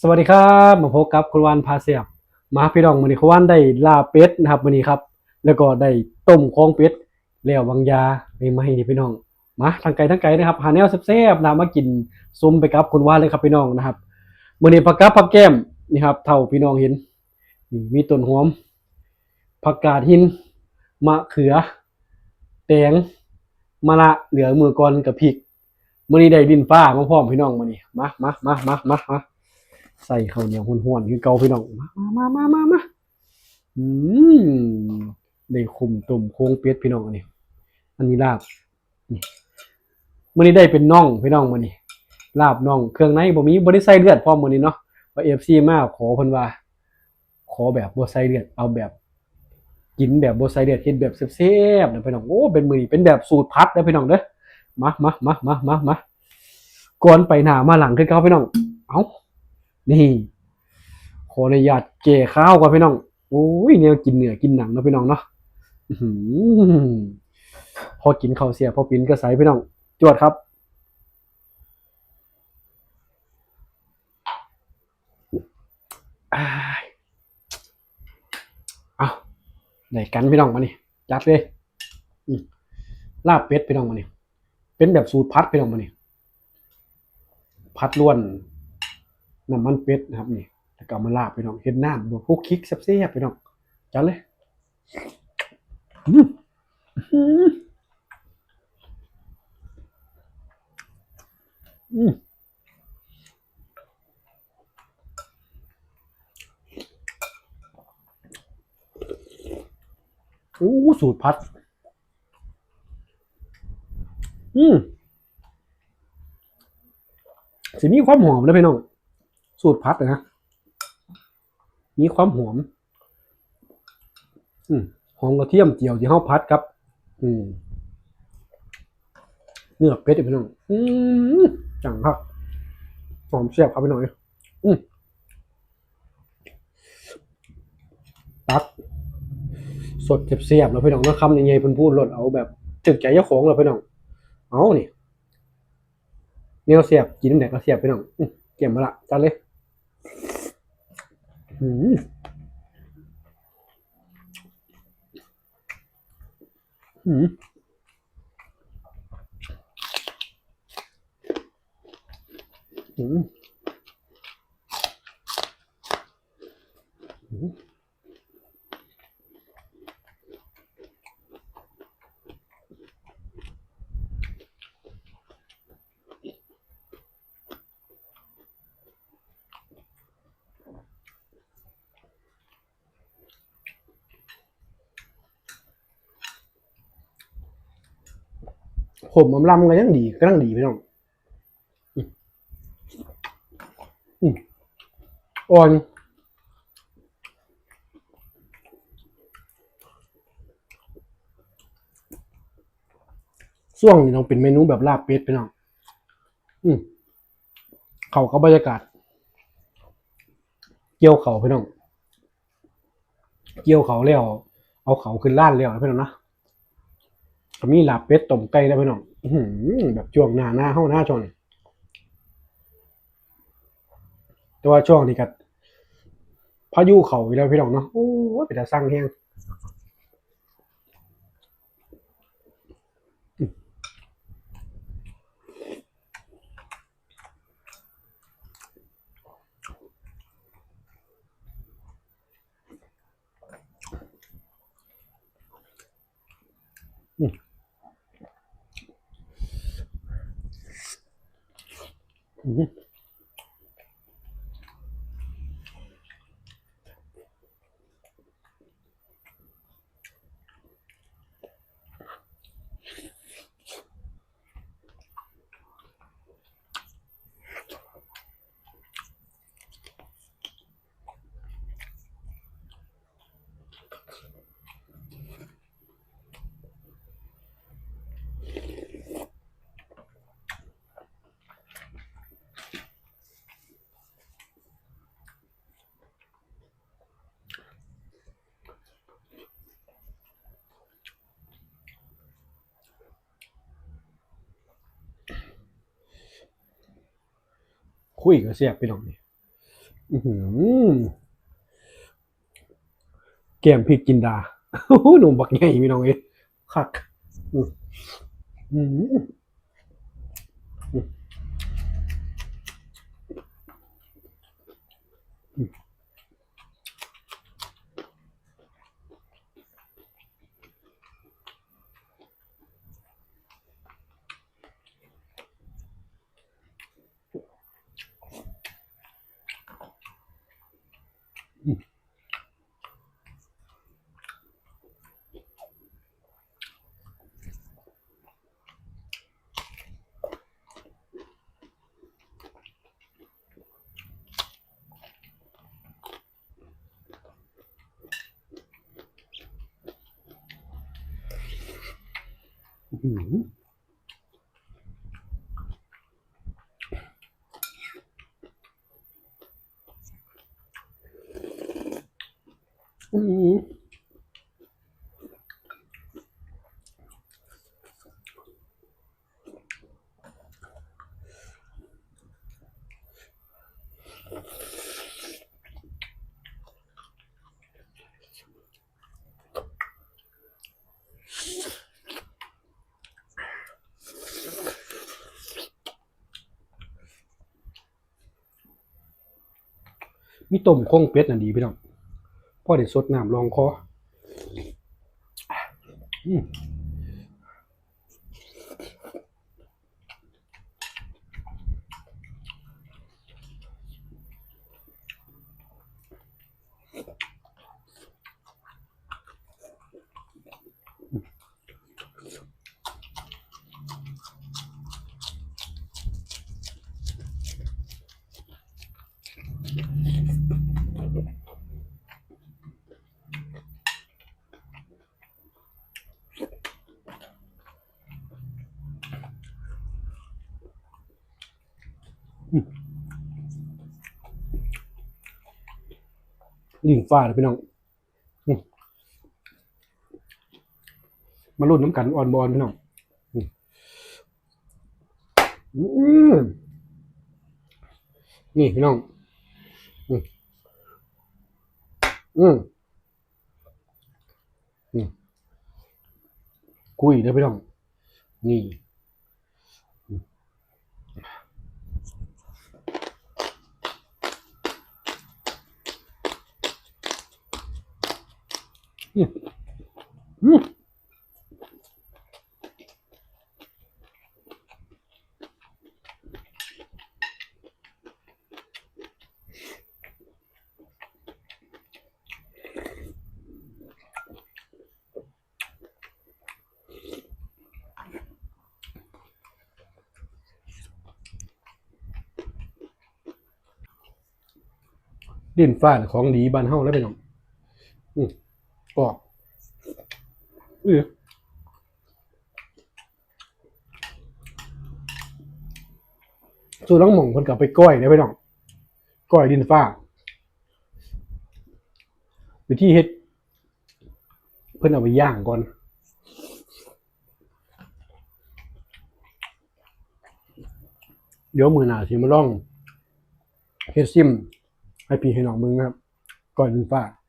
สวัสดีครับมาพบกับคุณวานพาเสียบมาพี่น้องมื้อนี้คุณวานได้ลาเป็ดนะครับมื้อนี้ครับ แล้วก็ได้ต้มโครงเป็ดแล้วบางยาไม่มาให้นี่พี่น้องมาทางไกลทางไกลนะครับหาแนวแซ่บๆนะมากินซุ่มไปกับคุณวานเลยครับพี่น้องนะครับมื้อนี้ผักกับผักแก้มนี่ครับเท่าพี่น้องเห็นนี่มีต้นหอมผักกาดหินมะเขือแตงมะละเหลือมือก่อนกับพริกมื้อนี้ได้ดินฟ้ามาพร้อมพี่น้องมื้อนี้มามามามามามา ใส่ข้าวเหนียวห้วนๆคือเกาพี่น้อง มามามามามาอืมได้คุมตุ่มโค้งเป็ดพี่น้องอันนี้ อันนี้ลาบนี่มื้อนี้ได้เป็นน่องพี่น้องมื้อนี้ลาบน่อง เครื่องในบ่มีบ่ได้ใส่เลือดพร้อมมื้อนี้เนาะว่า FC มาขอเพิ่นว่า ขอแบบบ่ใส่เลือดเอาแบบ กินแบบบ่ใส่เลือดเฮ็ดแบบแซ่บๆนะพี่น้องโอ้เป็นมือนี้เป็นแบบสูตรพัดนะพี่น้องเด้อมามามามามามาก่อนไปหน้ามาหลังคือเก่าพี่น้อง เอ้า นี่ขออนุญาตเก่ข้าวก่อนพี่น้องโอ้ยแนวกินเนื้อกินหนังนะพี่น้องเนาะอพอกินข้าวเสียพอปินก็ใส่พี่น้อง จวดครับเอาได้กันพี่น้องมานี่จัดเลยลาบเป็ดพี่น้องมานี่เป็นแบบสูตรพัดพี่น้องมานี่พัดล้วน น้ำมันเป็ดนะครับนี่แล้วก็มาลาบพี่น้องเห็ดน้ำบวกพวกคลิกแซ่บๆพี่น้องจัดเลยอืมอืมโอ้สูตรพัด อืมสิมีความหอมนะพี่น้อง สูตรพัดนะมีความหอมอืมหอมกระเทียมเจียวที่เฮาพัดครับ อืมเนื้อเป็ดพี่น้องอืมจังครับหอมเสียบครับพี่น้องอืมตักสดเสียบๆแล้วพี่น้องนะคำยังไงเพิ่นพูดรดเอาแบบจึกใจเจ้าของแล้วพี่น้อง เอานี่แนวเสียบกินน้ำแดกก็เสียบพี่น้องเกี่ยมมาละจัดเลย อืมอืม อืมอมผมอำลำก็ยังดีก็ยังดีพี่น้องอืมอ่อนช่วงนี้ต้องเป็นเมนูแบบลาบเป็ดพี่น้องอืมเขาก็บรรยากาศ เกี่ยวเขาพี่น้อง เกี่ยวเขาแล้ว เอาเขาขึ้นล้านแล้วพี่น้องนะ ก็มีลาบเป็ดต้มไก่แล้วพี่น้องแบบช่วงหน้าหน้าเข้าหน้าช่วงนี้แต่ว่าช่วงนี้ก็พายุเขาอีกแล้วพี่น้องเนาะโอ้เป็นตาสร้างแห้ง คุยก็เสียบพี่น้องนี่อื้อหือแกมพริกจินดาหนุ่มบักใหญ่พี่น้องเอ้คักอืม อื มีต้มคงเป็ดน่ะดีพี่น้องพ่อเด้สดน้ำลองคออืม ลิงฟ้าเลยพี่น้องมาลุ้นน้ำกันอ่อนบอลพี่น้องนี่พี่น้อง อืม อืมอืมคุยได้อพี่น้อง นี่อืม ดินฟ้านของดีบ้านเฮาแล้วพี่น้องอืมกรอบเออส่วนน้องหม่องคนกลับไปก้อยได้ไปน้องก้อยดินฟ้าวิธีเฮ็ด เพิ่นเอาไปย่างก่อนเดี๋ยวมือหนาสิมาลองเฮ็ดซิม ให้พี่ให้น้องมึงนะครับ ก่อนอื่นฟ้ากย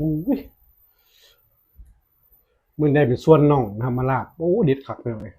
มึงได้เป็นส่วนน่องทำมาลาบโอ้เด็ดขักเลย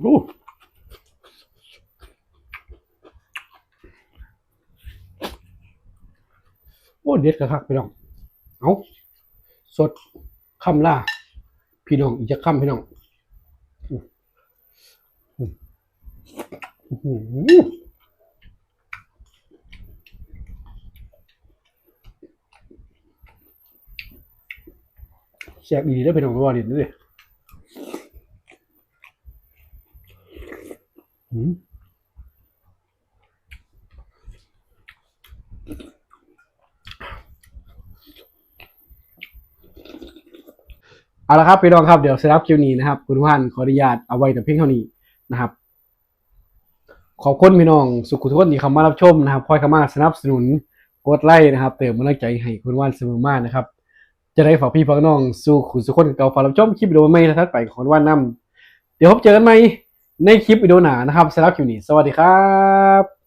โอ้โอ้เด็ดกระคักพี่น้อง เอาสดคำล่า พี่น้องอีกจะคำพี่น้องแซ่บดีได้อพี่น้องว่าเด็ดเลย เอาละครับพี่น้องครับเดี๋ยวสำหรับคลิปนี้นะครับคุณผู้พันขออนุญาตเอาไว้แต่เพียงเท่านี้นะครับ ขอบคุณพี่น้องสุขุทุกคนที่เข้ามารับชมนะครับคอยเข้ามาสนับสนุนกดไลค์นะครับเติมกำลังใจให้คุณผู้พันเสมอมานะครับ จะได้ฝากพี่ฝากน้องสู่ขุนสุขคนเก่าฝากรับชมคลิปวิดีโอใหม่ทัดไปของคุณวันนำเดี๋ยวพบเจอกันใหม่ในคลิปวิดีโอหนานะครับสำหรับคลิปนี้ สวัสดีครับ